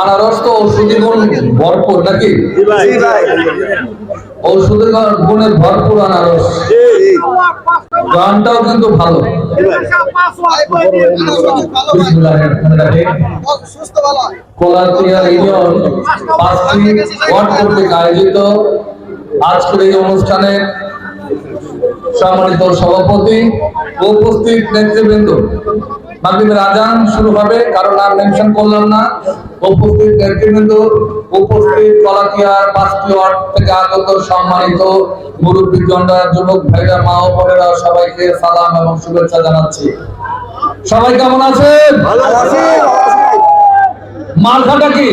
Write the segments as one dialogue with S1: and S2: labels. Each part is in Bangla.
S1: আনারস তো ঔষধি গুণ ভরপুর নাকি? ঔষধি গুণে ভরপুর আনারস। গানটাও কিন্তু ভালো। বিসমিল্লাহিররহমানিররহিম। কোলাতিয়া ইউনিয়ন পাঁচটি ওয়ার্ড কর্তৃক আয়োজিত আজকের এই অনুষ্ঠানে সম্মানিত সভাপতি উপস্থিত নেতৃবৃন্দ। মাগরিবের আজান শুরু হবে কারণ আর মেনশন করলাম না। উপস্থিত নেতৃবৃন্দ উপস্থিত কলাতিয়ার পাঁচটি ওয়ার্ড থেকে আগত সম্মানিত মুরব্বী যুবক ভাইরা মা ও বোনেরা সবাইকে সালাম এবং শুভেচ্ছা জানাচ্ছি। সবাই কেমন আছেন? মালখাটা কি?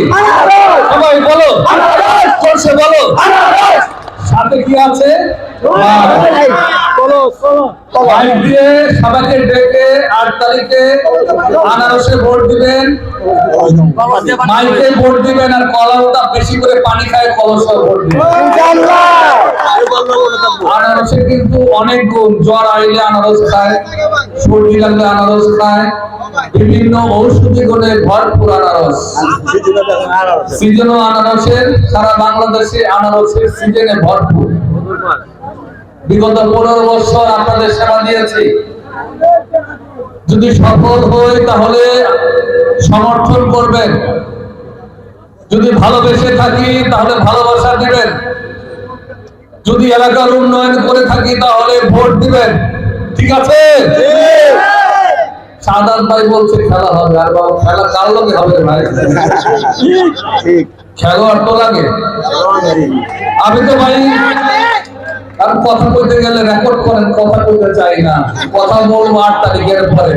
S1: সবাই বলো। চলছে বলো। সাথে কি আছে? আনারসে কিন্তু অনেক গুণ, জ্বর আইলে আনারস খায়, সর্দি লাগলে আনারস খায়। বিভিন্ন ঔষধি গুণে ভরপুর আনারস। সিজনও আনারসের, সারা বাংলাদেশে আনারসের সিজনে ভরপুর। বিগত পনেরো বছর আপনাদের সেবা দিয়েছি। যদি সফল হই তাহলে সমর্থন করবেন। যদি ভালোবেসে থাকি তাহলে ভালোবাসা দিবেন। যদি এলাকার উন্নয়ন করে থাকি তাহলে ভোট দিবেন। ঠিক আছে? সাদাত ভাই বলছে খেলা হবে। আর বাবা খেলা কার লোকে হবে ভাই? খেলোয়াড় তো লাগে। আমি তো ভাই আর কথা কইতে গেলে রেকর্ড করেন কথা কইতে চাই না। কথা বলব আট তারিখের পরে।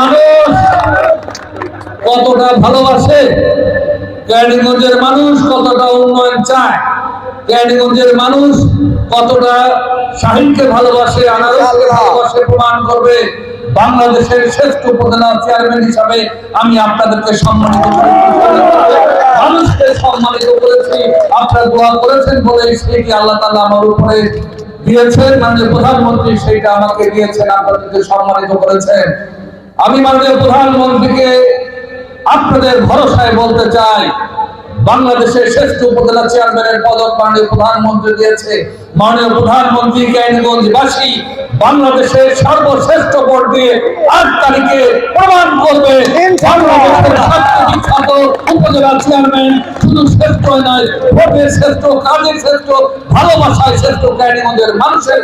S1: মানুষ কতটা ভালোবাসে? মানুষ কতটা উন্নয়ন চায়? ক্যানিগঞ্জের মানুষ কতটা শাহিনকে ভালোবাসে আনারসকে ভালোবাসে প্রমাণ করবে? বাংলাদেশের শ্রেষ্ঠ উপজেলা চেয়ারম্যান হিসাবে আমি আপনাদেরকে সম্মানিত করি। মানুষকে সম্মানিত করেছি, আপনারা দোয়া করেছেন বলে সেটি আল্লাহ তালা আমার উপরে দিয়েছেন। মানে প্রধানমন্ত্রী সেইটা আমাকে দিয়েছেন, আপনাদেরকে সম্মানিত করেছেন। আমি মাননীয় প্রধানমন্ত্রীকে আপনাদের ভরসায় বলতে চাই, বাংলাদেশের শ্রেষ্ঠ উপজেলা চেয়ারম্যানের পদক মাননীয় প্রধানমন্ত্রী দিয়েছে। মাননীয় প্রধানমন্ত্রী জ্ঞানীগঞ্জবাসী বাংলাদেশের সর্বশ্রেষ্ঠ ভোট দিয়ে আট তারিখে প্রমাণ করবে শুধু শ্রেষ্ঠ নয় শ্রেষ্ঠ শ্রেষ্ঠ শ্রেষ্ঠ মানুষের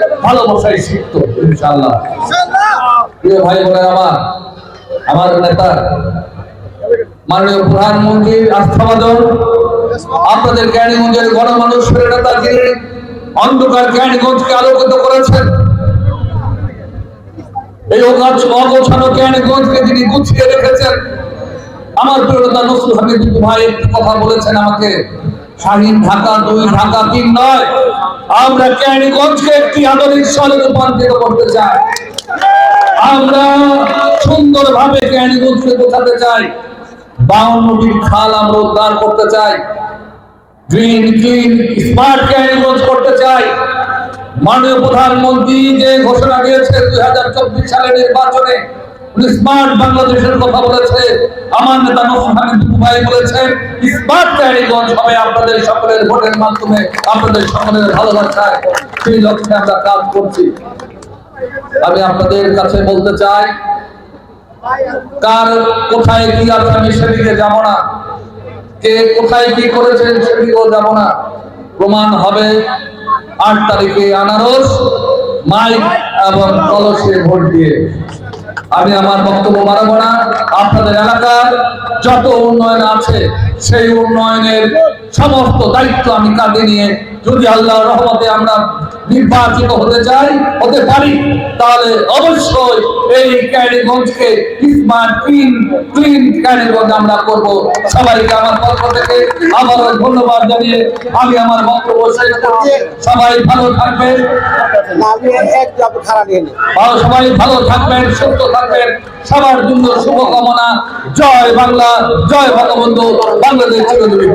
S1: প্রিয় ভাই আমার আমার নেতা, মাননীয় প্রধানমন্ত্রীর আপনাদের জ্ঞানীগঞ্জের গণমানুষের নেতা যিনি অন্ধকার জ্ঞানীগঞ্জকে আলোকিত করেছেন। এই অগাছ অগোছানো জ্ঞানীগঞ্জকে যিনি গুছিয়ে রেখেছেন। আমার প্রিয়তা নসরুল হামিদ ভাই একটি কথা বলেছেন আমাকে। স্বাধীন ঢাকা, দুই ঢাকা, তিন নয়। আমরা জ্ঞানীগঞ্জকে একটি আদরের স্থলে রূপান্তরিত করতে চাই। আমরা সুন্দরভাবে বোঝাতে চাই। বাউন্নটির খাল আমরা উদ্ধার করতে চাই। গ্রিন ক্লিন স্মার্ট জ্ঞানীগঞ্জ করতে মাননীয় প্রধানমন্ত্রী যে ঘোষণা দিয়েছে দুই হাজার চব্বিশ সালের নির্বাচনে কথা বলেছেন আপনাদের সকলের ভোটের মাধ্যমে, আপনাদের সকলের সেই কাজ করছি। আমি আপনাদের কাছে বলতে চাই, কার কোথায় কি আছে আমি সেদিকে যাব না। কে কোথায় কি করেছেন সেদিকেও যাব না। প্রমাণ হবে আট তারিখে আনারস, মাইক এবং কলসে ভোট দিয়ে। আমি আমার বক্তব্য বাড়াবো না। আপনাদের এলাকার যত উন্নয়ন আছে, সেই উন্নয়নের সমস্ত দায়িত্ব আমি কাঁধে নিয়ে যদি আল্লাহ রহমতে আমরা নির্বাচিত হতে চাই, হতে পারি। তাহলে অবশ্যই এই ক্যারিগঞ্জকে স্মার্ট, ক্লিন ক্লিন ক্যারিগঞ্জ আমরা করব। সবাইকে আমার পক্ষ থেকে আবারও ধন্যবাদ জানিয়ে আমি আমার বক্তব্য শেষ করছি। সবাই ভালো থাকবেন। ভালো সবাই ভালো থাকবেন, সুস্থ থাকবেন। সবার জন্য শুভকামনা। জয় বাংলা, জয় বঙ্গবন্ধু। বাংলাদেশ চিরজীবী।